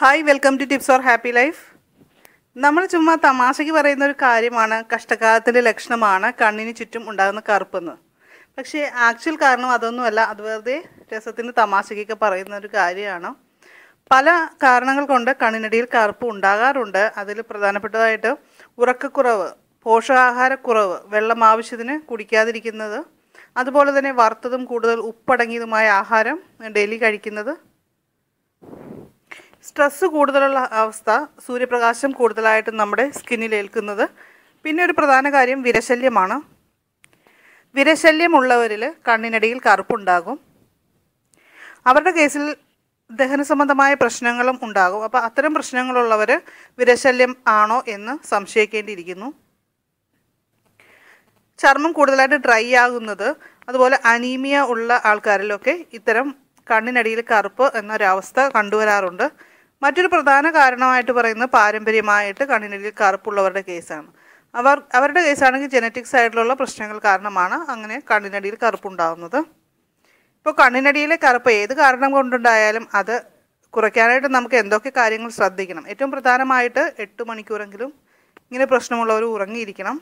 Hi welcome to tips for happy life നമ്മൾ ചുമ്മാ തമാശയ്ക്ക് പറയുന്ന ഒരു കാര്യമാണ് കഷ്ടകാലത്തിന്റെ ലക്ഷണമാണ് കണ്ണിന് ചുറ്റും ഉണ്ടാകുന്ന കറുപ്പെന്ന്. പക്ഷേ ആക്ച്വൽ കാരണം അതൊന്നുമല്ല. അത് വെറുതെ രസത്തിന് തമാശയ്ക്കൊക്കെ പറയുന്ന ഒരു കാര്യമാണ്. പല കാരണങ്ങൾ കൊണ്ട് കണ്ണിനടിയിൽ കറുപ്പ് ഉണ്ടാകാറുണ്ട്. അതിൽ പ്രധാനപ്പെട്ടതായിട്ട് ഉറക്കക്കുറവ് പോഷകാഹാരക്കുറവ് വെള്ളം ആവശ്യത്തിന് കുടിക്കാതിരിക്കുന്നത് അതുപോലെ തന്നെ വറുത്തതും കൂടുതൽ ഉപ്പടങ്ങിയതുമായ ആഹാരം ഡെയിലി കഴിക്കുന്നത് സ്ട്രെസ്സ് കൂടുതലുള്ള അവസ്ഥ സൂര്യപ്രകാശം കൂടുതലായിട്ട് നമ്മുടെ സ്കിന്നിൽ ഏൽക്കുന്നത്. പിന്നെ ഒരു പ്രധാന കാര്യം വിരശല്യമാണ്. വിരശല്യമുള്ളവരിൽ കണ്ണിനടിയിൽ കറുപ്പുണ്ടാകും. അവരുടെ കേസിൽ ദഹന സംബന്ധമായ പ്രശ്നങ്ങളും ഉണ്ടാകും. അപ്പോൾ അത്തരം പ്രശ്നങ്ങളുള്ളവർ വിരശല്യം ആണോ എന്ന് സംശയിക്കേണ്ടിയിരിക്കുന്നു. ചർമ്മം കൂടുതലായിട്ട് ഡ്രൈ ആകുന്നത് അതുപോലെ അനീമിയ ഉള്ള ആൾക്കാരിലൊക്കെ ഇത്തരം കണ്ണിനടിയിൽ കറുപ്പ് എന്നൊരവസ്ഥ കണ്ടുവരാറുണ്ട്. മറ്റൊരു പ്രധാന കാരണമായിട്ട് പറയുന്നത് പാരമ്പര്യമായിട്ട് കണ്ണിനിൽ കറുപ്പുള്ളവരുടെ കേസാണ്. അവർ അവരുടെ കേസാണെങ്കിൽ ജനറ്റിക്സ് ആയിട്ടുള്ള പ്രശ്നങ്ങൾ കാരണമാണ് അങ്ങനെ കണ്ണിനടിയിൽ കറുപ്പുണ്ടാകുന്നത് ഇപ്പോൾ കണ്ണിനടിയിലെ കറുപ്പ് ഏത് കാരണം കൊണ്ടുണ്ടായാലും അത് കുറയ്ക്കാനായിട്ട് നമുക്ക് എന്തൊക്കെ കാര്യങ്ങൾ ശ്രദ്ധിക്കണം. ഏറ്റവും പ്രധാനമായിട്ട് എട്ട് മണിക്കൂറെങ്കിലും ഇങ്ങനെ പ്രശ്നമുള്ളവർ ഉറങ്ങിയിരിക്കണം.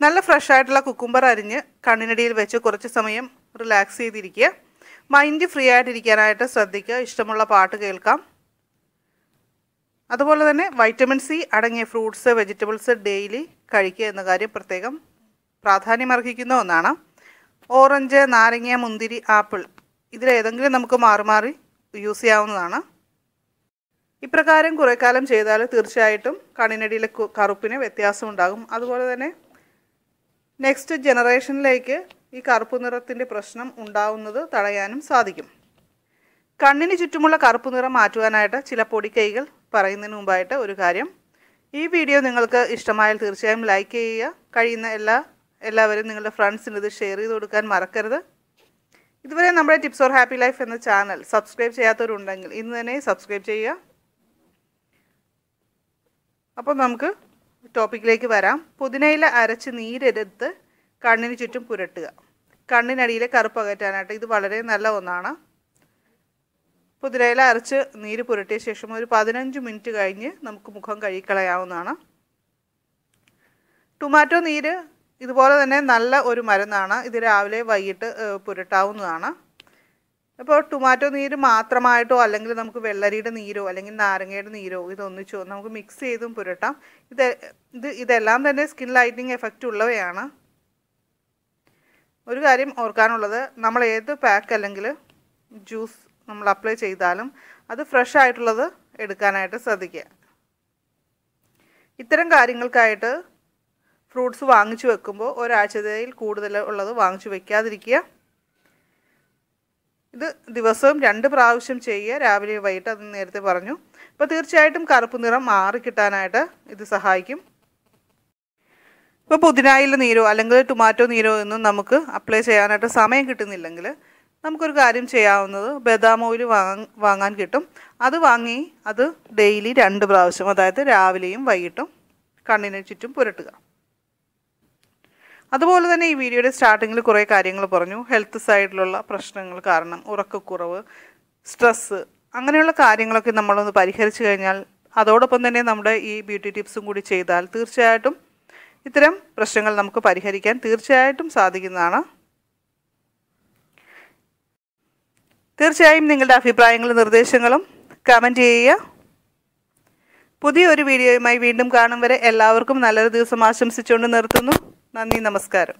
നല്ല ഫ്രഷ് ആയിട്ടുള്ള കുക്കുംബർ അരിഞ്ഞ് കണ്ണിനടിയിൽ വെച്ച് കുറച്ച് സമയം റിലാക്സ് ചെയ്തിരിക്കുക. മൈൻഡ് ഫ്രീ ആയിട്ടിരിക്കാനായിട്ട് ശ്രദ്ധിക്കുക. ഇഷ്ടമുള്ള പാട്ട് കേൾക്കാം. അതുപോലെ തന്നെ വൈറ്റമിൻ സി അടങ്ങിയ ഫ്രൂട്ട്സ് വെജിറ്റബിൾസ് ഡെയിലി കഴിക്കുക എന്ന കാര്യം പ്രത്യേകം പ്രാധാന്യമർഹിക്കുന്ന ഒന്നാണ്. ഓറഞ്ച് നാരങ്ങ മുന്തിരി ആപ്പിൾ ഇതിലേതെങ്കിലും നമുക്ക് മാറി മാറി യൂസ് ചെയ്യാവുന്നതാണ്. ഇപ്രകാരം കുറേ കാലം ചെയ്താൽ തീർച്ചയായിട്ടും കണ്ണിനടിയിലെ കറുപ്പിന് വ്യത്യാസമുണ്ടാകും അതുപോലെ തന്നെ നെക്സ്റ്റ് ജനറേഷനിലേക്ക് ഈ കറുപ്പ് നിറത്തിന്റെ പ്രശ്നം ഉണ്ടാവുന്നത് തടയാനും സാധിക്കും. കണ്ണിന് ചുറ്റുമുള്ള കറുപ്പ് നിറം മാറ്റുവാനായിട്ട് ചില പൊടിക്കൈകൾ പറയുന്നതിന് മുമ്പായിട്ട് ഒരു കാര്യം. ഈ വീഡിയോ നിങ്ങൾക്ക് ഇഷ്ടമായാൽ തീർച്ചയായും ലൈക്ക് ചെയ്യുക. കഴിയുന്ന എല്ലാ എല്ലാവരും നിങ്ങളുടെ ഫ്രണ്ട്സിന് ഇത് ഷെയർ ചെയ്ത് കൊടുക്കാൻ മറക്കരുത്. ഇതുവരെ നമ്മുടെ ടിപ്സ് ഓർ ഹാപ്പി ലൈഫ് എന്ന ചാനൽ സബ്സ്ക്രൈബ് ചെയ്യാത്തവരുണ്ടെങ്കിൽ ഇന്ന് തന്നെ സബ്സ്ക്രൈബ് ചെയ്യുക. അപ്പോൾ നമുക്ക് ടോപ്പിക്കിലേക്ക് വരാം. പുതിനയില അരച്ച് നീരെടുത്ത് കണ്ണിന് ചുറ്റും പുരട്ടുക. കണ്ണിനടിയിലെ കറുപ്പ് അകറ്റാനായിട്ട് ഇത് വളരെ നല്ല ഒന്നാണ്. കുതിരയില അരച്ച് നീര് പുരട്ടിയ ശേഷം ഒരു പതിനഞ്ച് മിനിറ്റ് കഴിഞ്ഞ് നമുക്ക് മുഖം കഴുകിക്കളയാവുന്നതാണ്. ടൊമാറ്റോ നീര് ഇതുപോലെ തന്നെ നല്ല ഒരു മരുന്നാണ്. ഇത് രാവിലെ വൈകിട്ട് പുരട്ടാവുന്നതാണ്. അപ്പോൾ ടൊമാറ്റോ നീര് മാത്രമായിട്ടോ അല്ലെങ്കിൽ നമുക്ക് വെള്ളരിയുടെ നീരോ അല്ലെങ്കിൽ നാരങ്ങയുടെ നീരോ ഇതൊന്നിച്ചോ നമുക്ക് മിക്സ് ചെയ്തും പുരട്ടാം. ഇത് ഇത് ഇതെല്ലാം തന്നെ സ്കിൻ ലൈറ്റിംഗ് എഫക്റ്റ് ഉള്ളവയാണ്. ഒരു കാര്യം ഓർക്കാനുള്ളത് നമ്മൾ ഏത് പാക്ക് അല്ലെങ്കിൽ ജ്യൂസ് നമ്മൾ അപ്ലൈ ചെയ്താലും അത് ഫ്രഷ് ആയിട്ടുള്ളത് എടുക്കാനായിട്ട് ശ്രദ്ധിക്കുക. ഇത്തരം കാര്യങ്ങൾക്കായിട്ട് ഫ്രൂട്ട്സ് വാങ്ങിച്ചു വെക്കുമ്പോൾ ഒരാഴ്ചയിൽ കൂടുതൽ ഉള്ളത് വാങ്ങിച്ചു വെക്കാതിരിക്കുക. ഇത് ദിവസവും രണ്ട് പ്രാവശ്യം ചെയ്യുക. രാവിലെ വൈകിട്ട് അത് നേരത്തെ പറഞ്ഞു. അപ്പോൾ തീർച്ചയായിട്ടും കറുപ്പ് നിറം മാറിക്കിട്ടാനായിട്ട് ഇത് സഹായിക്കും. ഇപ്പോൾ പുതിനായില നീരോ അല്ലെങ്കിൽ ടൊമാറ്റോ നീരോ ഒന്നും നമുക്ക് അപ്ലൈ ചെയ്യാനായിട്ട് സമയം കിട്ടുന്നില്ലെങ്കിൽ നമുക്കൊരു കാര്യം ചെയ്യാവുന്നത് ബദാം ഓയിൽ വാങ്ങ വാങ്ങാൻ കിട്ടും. അത് വാങ്ങി അത് ഡെയിലി രണ്ട് പ്രാവശ്യം അതായത് രാവിലെയും വൈകിട്ടും കണ്ണിന് ചുറ്റും പുരട്ടുക. അതുപോലെ തന്നെ ഈ വീഡിയോയുടെ സ്റ്റാർട്ടിങ്ങിൽ കുറേ കാര്യങ്ങൾ പറഞ്ഞു. ഹെൽത്ത് സൈഡിലുള്ള പ്രശ്നങ്ങൾ കാരണം ഉറക്കക്കുറവ് സ്ട്രെസ്സ് അങ്ങനെയുള്ള കാര്യങ്ങളൊക്കെ നമ്മളൊന്ന് പരിഹരിച്ചു കഴിഞ്ഞാൽ അതോടൊപ്പം തന്നെ നമ്മുടെ ഈ ബ്യൂട്ടി ടിപ്സും കൂടി ചെയ്താൽ തീർച്ചയായിട്ടും ഇത്തരം പ്രശ്നങ്ങൾ നമുക്ക് പരിഹരിക്കാൻ തീർച്ചയായിട്ടും സാധിക്കുന്നതാണ്. തീർച്ചയായും നിങ്ങളുടെ അഭിപ്രായങ്ങളും നിർദ്ദേശങ്ങളും കമന്റ് ചെയ്യുക. പുതിയൊരു വീഡിയോയുമായി വീണ്ടും കാണും വരെ എല്ലാവർക്കും നല്ലൊരു ദിവസം ആശംസിച്ചുകൊണ്ട് നിർത്തുന്നു. നന്ദി നമസ്കാരം.